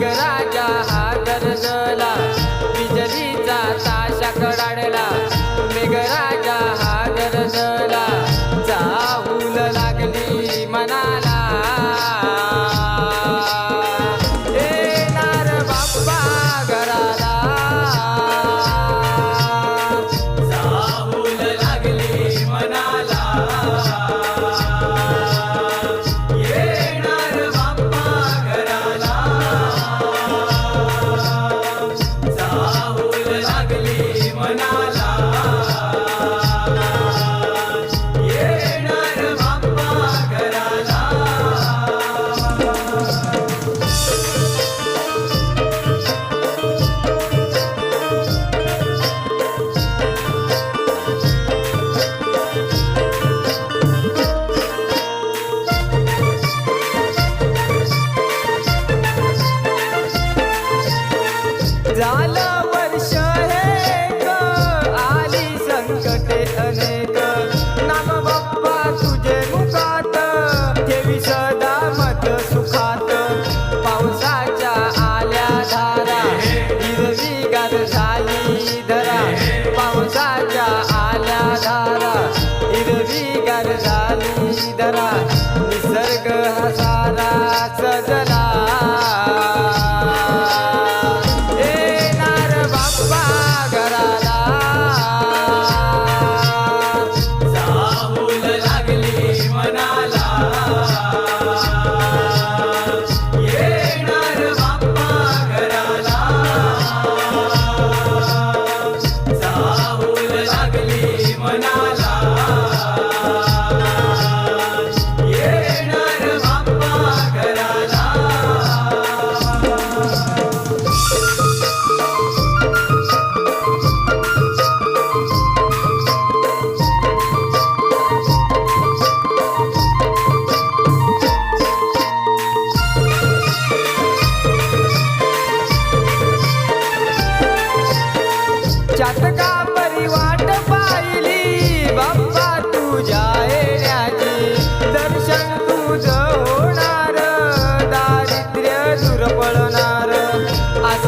गराई झालं वर्ष हे आली संकटे अनेक. नाम बाप्पा तुझे मुखात. ठेवी सदा मत सुखात. पावसाच्या आल्या धारा. हिरवीगार झाली धरा पावसाच्या आल्या धारा. हिरवीगार झाली धरा निसर्ग हा सारा सजला.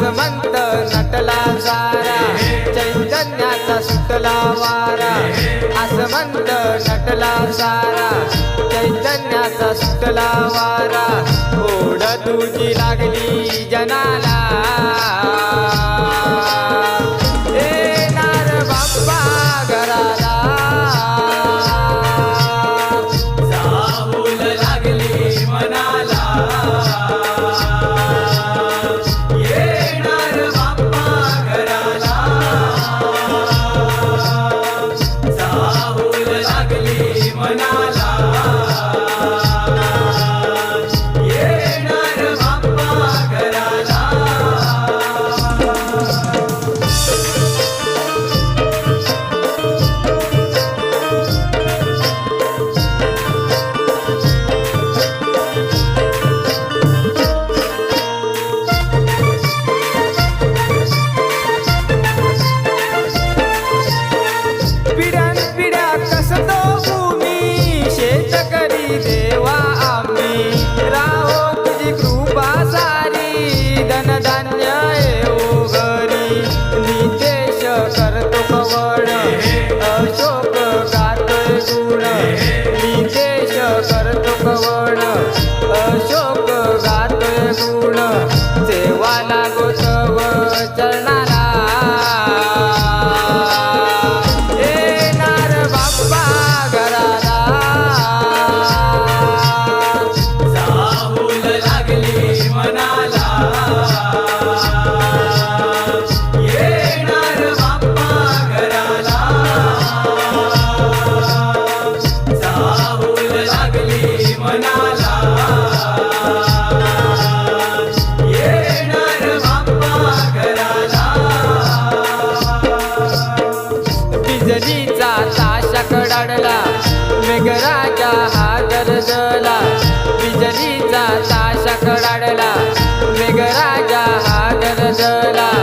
हनुमंत नटला सारा चैतन्याचा सुटला वारा असं नटला सारा चैतन्याचा सुटला वारा ओढ तुझी लागली जनाला. না গো ताशा कडाडला मेघराजा हा गरजला. बिजलीचा ताशा कडाडला. मेघराजा हा गरजला.